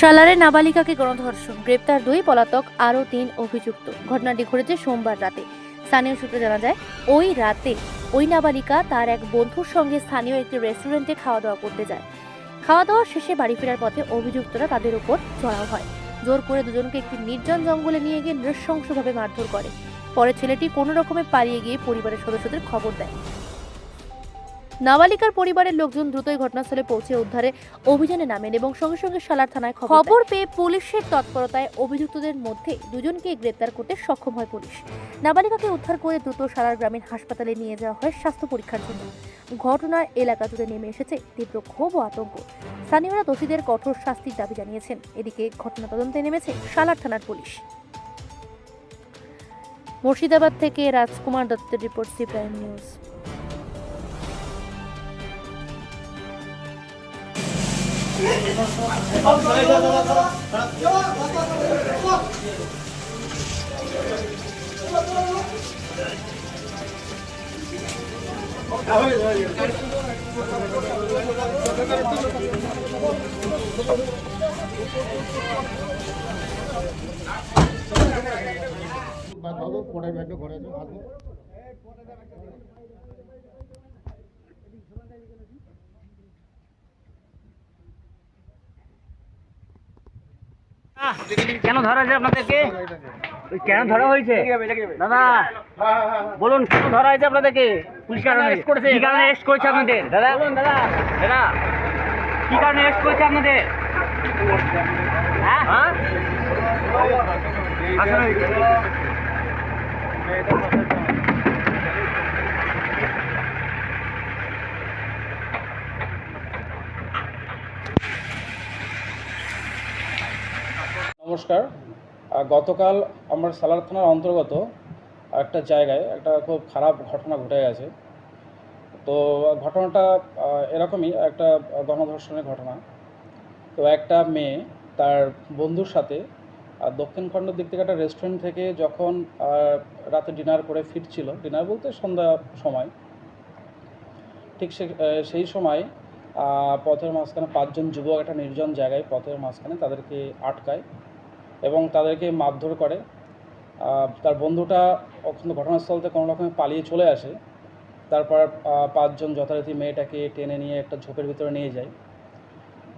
সালারে নাবালিকাকে গণধর্ষণ, গ্রেপ্তার দুই পলাতক, আরও তিন অভিযুক্ত। ঘটনাটি ঘটেছে সোমবার রাতে। স্থানীয় সূত্রে জানা যায়, ওই রাতে ওই নাবালিকা তার এক বন্ধুর সঙ্গে স্থানীয় একটি রেস্টুরেন্টে খাওয়া দাওয়া করতে যায়। খাওয়া দাওয়া শেষে বাড়ি ফেরার পথে অভিযুক্তরা তাদের উপর চড়াও হয়। জোর করে দুজনকে একটি নির্জন জঙ্গলে নিয়ে গিয়ে নৃশংসভাবে মারধর করে। পরে ছেলেটি কোনো রকমে পালিয়ে গিয়ে পরিবারের সদস্যদের খবর দেয়। নাবালিকার পরিবারের লোকজন দ্রুতই ঘটনাস্থলে পৌঁছে উদ্ধারে অভিযানে নামেন এবং সঙ্গে সঙ্গে সালার থানায় খবর পেয়ে পুলিশের তৎপরতায় অভিযুক্তদের মধ্যে দুজনকে গ্রেপ্তার করতে সক্ষম হয় পুলিশ। নাবালিকাকে উদ্ধার করে দ্রুত সালার গ্রামীণ হাসপাতালে নিয়ে যাওয়া হয় স্বাস্থ্য পরীক্ষার জন্য। ঘটনায় এলাকা জুড়ে নেমে এসেছে তীব্র ক্ষোভ ও আতঙ্ক। স্থানীয়রা দোষীদের কঠোর শাস্তির দাবি জানিয়েছেন। এদিকে ঘটনা তদন্তে নেমেছে সালার থানার পুলিশ। মুর্শিদাবাদ থেকে রাজকুমার দত্তের রিপোর্ট সি প্রাইম নিউজ। ব্যাগটা ঘরে কেন ধরা হয়েছে আপনাদেরকে? কেন ধরা হয়েছে? দাদা বলুন কেন ধরা হয়েছে আপনাদেরকে? পুলিশ কারণে অ্যারেস্ট করেছে? কি কারণে অ্যারেস্ট করেছে আপনাদের? দাদা বলুন দাদা। দাদা কি কারণে অ্যারেস্ট করেছে আপনাদের? হ্যাঁ? আসলে নমস্কার। গতকাল আমার সালার থানার অন্তর্গত একটা জায়গায় একটা খুব খারাপ ঘটনা ঘটে গেছে। তো ঘটনাটা এরকমই একটা গণধর্ষণের ঘটনা। তো একটা মেয়ে তার বন্ধুর সাথে আহ, দক্ষিণখণ্ডের দিক থেকে একটা রেস্টুরেন্ট থেকে যখন রাতে ডিনার করে ফিরছিল ডিনার বলতে সন্ধ্যা সময়। ঠিক সেই সময় পথের মাঝখানে পাঁচজন যুবক একটা নির্জন জায়গায় পথের মাঝখানে তাদেরকে আটকায়। এবং তাদেরকে মারধর করে। তার বন্ধুটা ওখানে ঘটনাস্থল থেকে কোনো রকমে পালিয়ে চলে আসে। তারপর পাঁচজন যথারীতি মেয়েটাকে টেনে নিয়ে একটা ঝোপের ভিতরে নিয়ে যায়।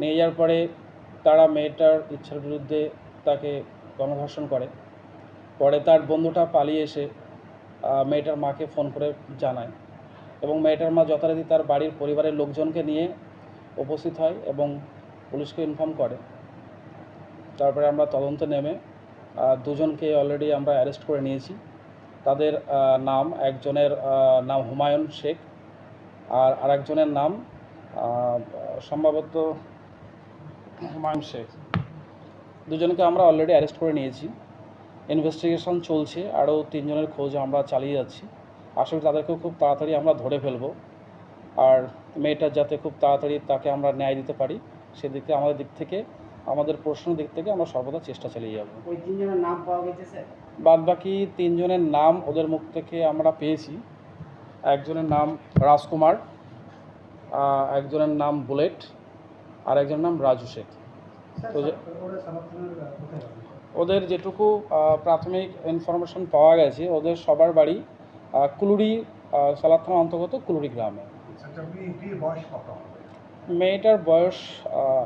নিয়ে যাওয়ার পরে তারা মেয়েটার ইচ্ছার বিরুদ্ধে তাকে গণধর্ষণ করে। পরে তার বন্ধুটা পালিয়ে এসে মেয়েটার মাকে ফোন করে জানায় এবং মেয়েটার মা যথারীতি তার বাড়ির পরিবারের লোকজনকে নিয়ে উপস্থিত হয় এবং পুলিশকে ইনফর্ম করে। তারপরে আমরা তদন্তে নেমে দুজনকে অলরেডি আমরা অ্যারেস্ট করে নিয়েছি। তাদের নাম, একজনের নাম হুমায়ুন শেখ আর আরেকজনের নাম সম্ভবত হুমায়ুন শেখ। দুজনকে আমরা অলরেডি অ্যারেস্ট করে নিয়েছি। ইনভেস্টিগেশন চলছে, আরও তিনজনের খোঁজ আমরা চালিয়ে যাচ্ছি। আশা করি তাদেরকেও খুব তাড়াতাড়ি আমরা ধরে ফেলব। আর মেয়েটার যাতে খুব তাড়াতাড়ি তাকে আমরা ন্যায় দিতে পারি, সেদিক আমাদের দিক থেকে আমাদের প্রশ্নের দিক থেকে আমরা সর্বদা চেষ্টা চালিয়ে যাব। ওই তিনজনের নাম পাওয়া গেছে স্যার? বাদ বাকি তিনজনের নাম ওদের মুখ থেকে আমরা পেয়েছি। একজনের নাম রাজকুমার একজনের নাম বুলেট আর একজনের নাম রাজু শেখ তো ওদের যেটুকু প্রাথমিক ইনফরমেশন পাওয়া গেছে ওদের সবার বাড়ি সালাদ থানার অন্তর্গত কুলুরি গ্রামে। মেয়েটার বয়স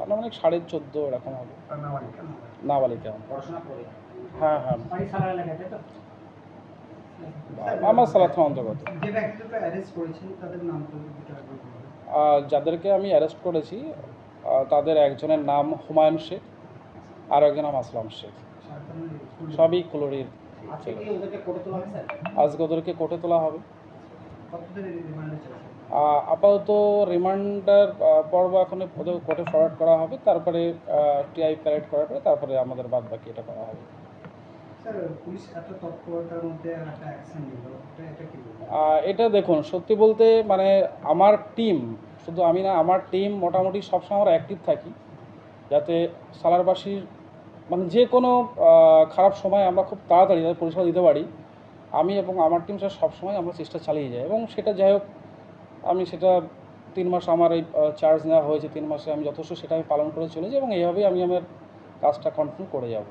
আনুমানিক সাড়ে চোদ্দ এরকম হবে। নাবালিকা? হ্যাঁ হ্যাঁ। আমার থানার অন্তর্গত। যাদেরকে আমি অ্যারেস্ট করেছি তাদের একজনের নাম হুমায়ুন শেখ আর একজনের নাম আসলাম শেখ। সবই কুলুরির আজকে ওদেরকে কোর্টে তোলা হবে আপাতত রিমান্ডার পর্ব এখন কোর্টে ফরওয়ার্ড করা হবে। তারপরে টিআই প্যারেড করার পরে তারপরে আমাদের বাদ বাকি এটা করা হবে। এটা দেখুন সত্যি বলতে মানে আমার টিম শুধু আমি না আমার টিম মোটামুটি সবসময় আমরা অ্যাক্টিভ থাকি। যাতে সালারবাসীর মানে যে কোনো খারাপ সময় আমরা খুব তাড়াতাড়ি পরিষেবা দিতে পারি। আমি এবং আমার টিম স্যার সবসময় আমরা চেষ্টা চালিয়ে যাই এবং সেটা যাই হোক আমি সেটা তিন মাস আমার এই চার্জ নেওয়া হয়েছে তিন মাসে আমি যথেষ্ট সেটা আমি পালন করে চলেছি এবং এইভাবেই আমি আমার কাজটা কন্টিনিউ করে যাব।